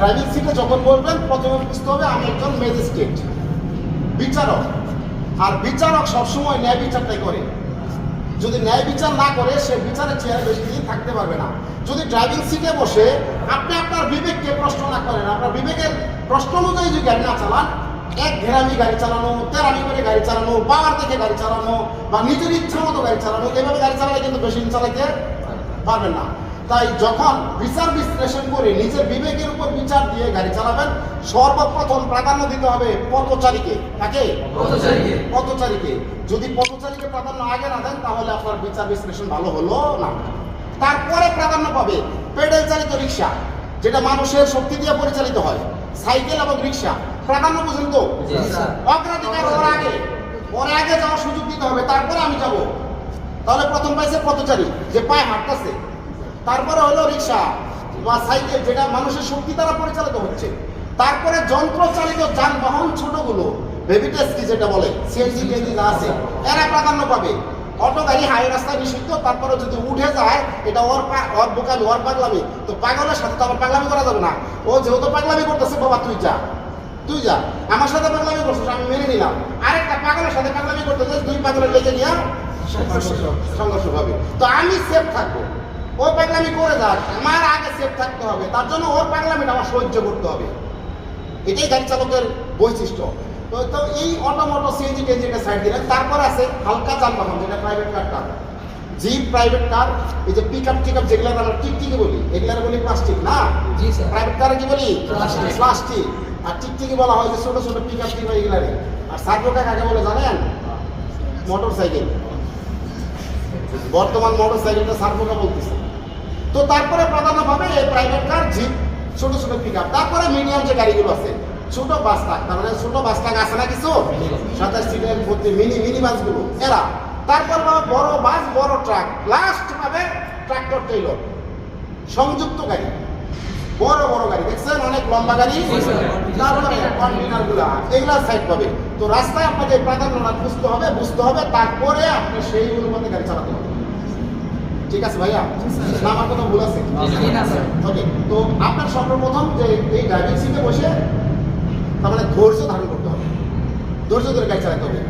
Driving সিটে যখন বলবেন, প্রথমে বুঝতে হবে আমি একজন ম্যাজিস্ট্রেট বিচারক। আর বিচারক সবসময় ন্যায় বিচারটাই করে। যদি ন্যায় বিচার না করে, সে বিচারের চেয়ারে বেশি দিন থাকতে পারবে না। যদি ড্রাইভিং সিটে বসে আপনি আপনার বিবেককে প্রশ্ন না করেন, আপনার বিবেকের প্রশ্ন অনুযায়ী যদি গাড়ি না চালান, এক ঘেরামি গাড়ি চালানো, তেরামি করে গাড়ি চালানো পাওয়ার দেখে গাড়ি চালানো, বা নিজের ইচ্ছা মতো গাড়ি চালানো, এভাবে গাড়ি চালালে কিন্তু বেশি দিন চালাতে পারবেন না। তাই যখন বিচার বিশ্লেষণ করে নিজের বিবেকের উপর বিচার দিয়ে গাড়ি চালাবেন সর্বপ্রথম প্রাধান্য দিতে হবে পথচারীকে। তাকে পথচারীকে। যদি পথচারীকে প্রাধান্য আগে না দেন তাহলে আপনার বিচার বিশ্লেষণ ভালো হলো না। তারপরে প্রাধান্য পাবে পেডেল চালিত রিক্সা যেটা মানুষের শক্তি দিয়ে পরিচালিত হয়। সাইকেল এবং রিক্সা। প্রাধান্য বুঝেন তো। অগ্রাধিকার ওর আগে ওর আগে যাওয়ার সুযোগ দিতে হবে তারপরে আমি যাব। তাহলে প্রথম পাইছে পথচারী যে পায়ে হাঁটতেছে। তারপরে হলো রিক্সা বা সাইকেল, যেটা মানুষের শক্তি দ্বারা পরিচালিত হচ্ছে। তারপরে যন্ত্র চালিত যানবাহন ছোটগুলো বেবি ট্যাক্সি যেটা বলে সিএনজি টেনজি যা আছে এরা প্রাধান্য পাবে। অটো গাড়ি হাই রাস্তায় নিষিদ্ধ, তারপরে যদি উঠে যায়, এটা ওর ওর বোকামি, ওর পাগলামি, তো পাগলের সাথে তো আবার পাগলামি করা যাবে না। ও যেহেতু পাগলামি করতেছে, বাবা, তুই যা তুই যা। আমার সাথে পাগলামি করছিস, আমি মেনে নিলাম। আরেকটা পাগলের সাথে পাগলামি করতেছিস দুই পাগলের লেগে নিয়ে সংঘর্ষ হবে। তো আমি সেফ থাকব। ওই পাগলামি করে যাক আমার আগে সেফ থাকতে হবে তার জন্য ওর পাগলামিটা আমার সহ্য করতে হবে। এটাই গাড়ি চালকের বৈশিষ্ট্য। তো তো এই অটো মোটো সিএনজি টেনজিটা সাইড দিলেন তারপর আছে হালকা যানবাহন যেটা প্রাইভেট কারটা জিপ প্রাইভেট কার এই যে পিক আপ টিক আপ যেগুলো আমরা টিকটিকি বলি এগুলার বলি প্লাস্টিক না? জি, স্যার। প্রাইভেট কারে কি বলি. প্লাস্টিক আর টিকটিকি বলা হয় যে ছোট ছোট পিক আপ টিক এগুলারে। আর সার্ভোটা কাকে বলে জানেন? মোটর সাইকেল বর্তমান মোটর সাইকেলটা সার্ভোটা বলতেছে। তো তারপরে প্রাধান্য পাবে এই প্রাইভেট কার জিপ ছোট ছোট পিক তারপরে মিডিয়াম যে গাড়িগুলো আছে, ছোট বাস ট্রাক তার মানে ছোট বাস ট্রাক আছে না কিছু? সাতাশ সিটের মধ্যে মিনি মিনি বাসগুলো এরা। তারপর পাবে বড় বাস বড় ট্রাক লাস্ট পাবে ট্রাক্টর টেইলর সংযুক্ত গাড়ি। বড় বড় গাড়ি। দেখছেন? অনেক লম্বা গাড়ি। তারপরে কন্টেনারগুলা। এগুলা সাইড পাবে। তো রাস্তায় আপনাকে প্রাধান্য বুঝতে হবে বুঝতে হবে। তারপরে আপনি সেই অনুপাতে গাড়ি চালাতে হবে ঠিক আছে ভাইয়া? না আমার কথা ভুল আছে। ওকে তো আপনার সর্বপ্রথম যে এই ড্রাইভিং সিটে বসে তার মানে ধৈর্য ধারণ করতে হবে। ধৈর্য ধরে গাড়ি চালাতে হবে।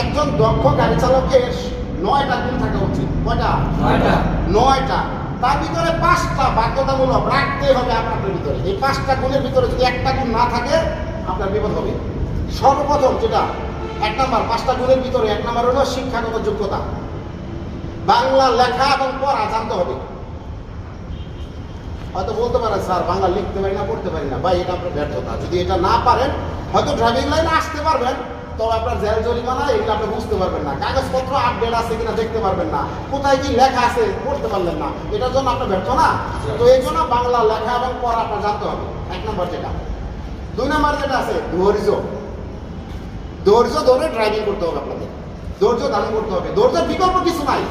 একজন দক্ষ গাড়ি চালকের নয়টা গুণ থাকা উচিত। কয়টা। নয়টা। তার ভিতরে পাঁচটা বাধ্যতামূলক রাখতে হবে আপনার ভিতরে। এই পাঁচটা গুণের ভিতরে যদি একটা গুণ না থাকে আপনার বিপদ হবে। সর্বপ্রথম যেটা এক নাম্বার পাঁচটা গুণের ভিতরে এক নাম্বার হলো শিক্ষাগত যোগ্যতা। বাংলা লেখা এবং পড়া জানতে হবে। হয়তো বলতে পারেন, স্যার, বাংলা লিখতে পারি না, পড়তে পারি না। ভাই, এটা আপনার ব্যর্থতা। যদি এটা না পারেন, হয়তো ড্রাইভিং লাইনে আসতে পারবেন, তবে আপনার জেল, জরিমানা, এগুলো আপনি বুঝতে পারবেন না। কাগজপত্র আপডেট আছে কিনা দেখতে পারবেন না। কোথায় কি লেখা আছে পড়তে পারলেন না। এটার জন্য আপনার ব্যর্থ না তো এই জন্য বাংলা লেখা এবং পড়া আপনার জানতে হবে। এক নম্বর যেটা। দুই নম্বর যেটা আছে, ধৈর্য। ধৈর্য ধরে ড্রাইভিং করতে হবে আপনাদের ধৈর্য ধারণ করতে হবে। ধৈর্যের বিকল্প কিছু নাই।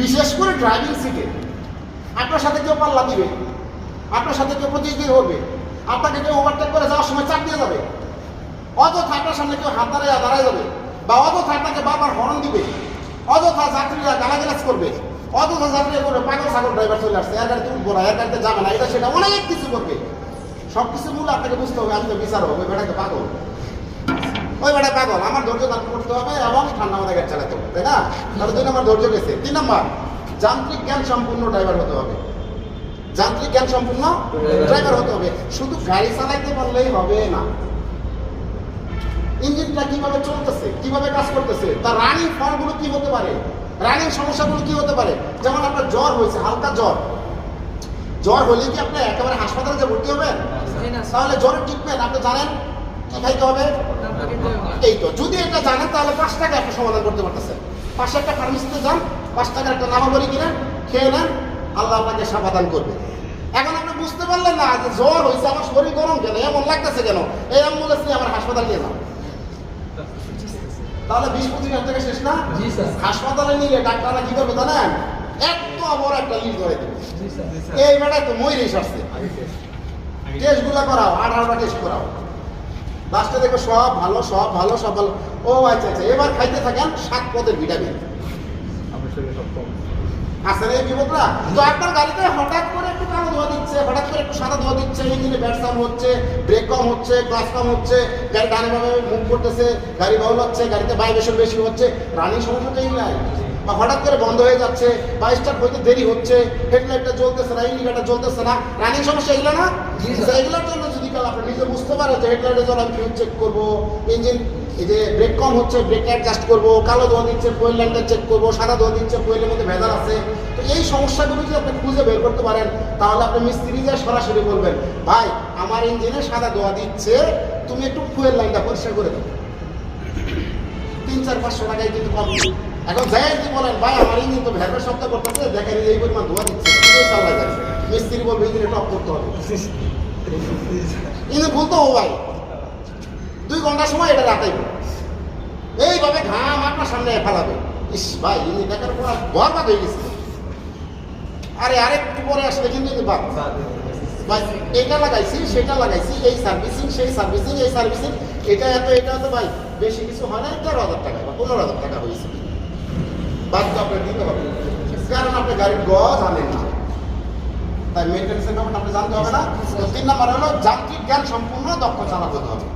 বিশেষ করে ড্রাইভিং সিটে আপনার সাথে কেউ পাল্লা দিবে, আপনার সাথে কেউ প্রতিযোগী হবে, আপনাকে কেউ ওভারটেক করে যাওয়ার সময় চাপ দিয়ে যাবে। অযথা আপনার সামনে কেউ হাত দাঁড়ায় দাঁড়ায় যাবে বা অযথা আপনাকে বারবার হরণ দিবে, অযথা যাত্রীরা গালাগালাজ করবে, অযথা যাত্রীরা করবে পাগল সাগর ড্রাইভার চলে আসছে, এর গাড়িতে উঠবো না, এর গাড়িতে যাবে না। এটা সেটা অনেক কিছু করবে। সব কিছু মূল্য আপনাকে বুঝতে হবে আমি তো বিচার হবে, বেটাকে পাগল। ওই বেটা পাগল আমার ধৈর্য ধারণ করতে হবে এবং ঠান্ডা মাথায় গাড়ি চালাতে হবে তাই না? তাহলে দুই নম্বর ধৈর্য গেছে। তিন নম্বর যান্ত্রিক জ্ঞান সম্পূর্ণ ড্রাইভার হতে হবে। যান্ত্রিক জ্ঞান সম্পূর্ণ ড্রাইভার হতে হবে। শুধু গাড়ি চালাইতে পারলেই হবে না। ইঞ্জিনটা কীভাবে চলতেছে কীভাবে কাজ করতেছে তার রানিং ফলগুলো কি হতে পারে রানিং সমস্যাগুলো কি হতে পারে? যেমন আপনার জ্বর হয়েছে হালকা জ্বর। জ্বর হলে কি আপনি একেবারে হাসপাতালে যে ভর্তি হবেন। তাহলে জ্বরের ট্রিটমেন্ট আপনি জানেন? কি খাইতে হবে? এই তো। যদি এটা জানেন তাহলে পাঁচ টাকা একটা সমাধান করতে পারতেছেন। পাশে একটা ফার্মেসিতে যান পাঁচ টাকার একটা নামাবলি কিনেন খেয়ে নেন আল্লাহ আপনাকে সমাধান করবে। এখন আপনি বুঝতে পারলেন না যে জ্বর হয়েছে আমার শরীর গরম কেন? এমন লাগতেছে কেন? এই অ্যাম্বুলেন্স নিয়ে আমার হাসপাতাল নিয়ে যান। তাহলে বিশ পঁচিশ হাজার টাকা শেষ না? হাসপাতালে নিলে ডাক্তাররা কি করবে জানেন? এত বড় একটা লিস্ট ধরে দেবে। এই বেটায় তো ময়ূরেশ আসছে টেস্টগুলো করাও আঠারোটা টেস্ট করাও। লাস্টে দেখো সব ভালো সব ভালো সব ভালো। ও আচ্ছা আচ্ছা এবার খাইতে থাকেন সাত পদের ভিটামিন আছে না এই বিপদটা তো আপনার গাড়িতে হঠাৎ করে একটু কালো ধোয়া দিচ্ছে হঠাৎ করে একটু সাদা ধোয়া দিচ্ছে ইঞ্জিনে ব্যাট সাউন্ড হচ্ছে ব্রেক কম হচ্ছে ক্লাস কম হচ্ছে গাড়ি ডানে বামে মুভ করতেছে গাড়ি বাউল হচ্ছে গাড়িতে ভাইব্রেশন বেশি হচ্ছে রানিং সমস্যা তো এই নাই। বা হঠাৎ করে বন্ধ হয়ে যাচ্ছে বা স্টার্ট হইতে দেরি হচ্ছে হেডলাইটটা জ্বলতেছে না ইন্ডিকেটার জ্বলতেছে না রানিং সমস্যা এগুলো না? এগুলোর জন্য যদি কাল আপনি নিজে বুঝতে পারেন যে হেডলাইটে জল আমি ফিউজ চেক করব ইঞ্জিন এই যে ব্রেক কম হচ্ছে ব্রেক অ্যাডজাস্ট করব, কালো ধোয়া দিচ্ছে ফুয়েল লাইনটা চেক করব, সাদা ধোয়া দিচ্ছে ফুয়েলের মধ্যে ভেজাল আছে। তো এই সমস্যাগুলো যদি আপনি খুঁজে বের করতে পারেন, তাহলে আপনি মিস্ত্রি যা সরাসরি বলবেন, ভাই, আমার ইঞ্জিনে সাদা ধোয়া দিচ্ছে, তুমি একটু ফুয়েল লাইনটা পরিষ্কার করে দাও। তিন, চার, পাঁচশো টাকায় কিন্তু কম এখন যাই যদি বলেন, ভাই, আমার ইঞ্জিন তো ভ্যাপের শব্দ করতেছে, দেখেন এই পরিমাণ ধোয়া দিচ্ছে মিস্ত্রি বলবে ইঞ্জিনে টপ করতে হবে। ইঞ্জিন খুলতে হবে ভাই দুই ঘণ্টার সময় এটা রাখাইবে এইভাবে ঘাম আপনার সামনে ফেলাবে। ইস ভাই ইঞ্জিন দেখার পর বরবাদ হয়ে গেছে। আরে, আরেকটু পরে আসলে কিন্তু বাদ। ভাই, এটা লাগাইছি, সেটা লাগাইছি, এই সার্ভিসিং, সেই সার্ভিসিং, এই সার্ভিসিং। এটা এত, এটা তো ভাই, বেশি কিছু হয় না তেরো হাজার টাকা বা পনেরো হাজার টাকা হয়েছে। বাদ তো আপনার দিতে হবে। কারণ আপনি গাড়ির গ জানেন না। তাই মেনটেন্সের ব্যাপারটা আপনি জানতে হবে না। তো তিন নম্বর হলো, যান্ত্রিক জ্ঞান সম্পূর্ণ দক্ষ চালাতে হবে।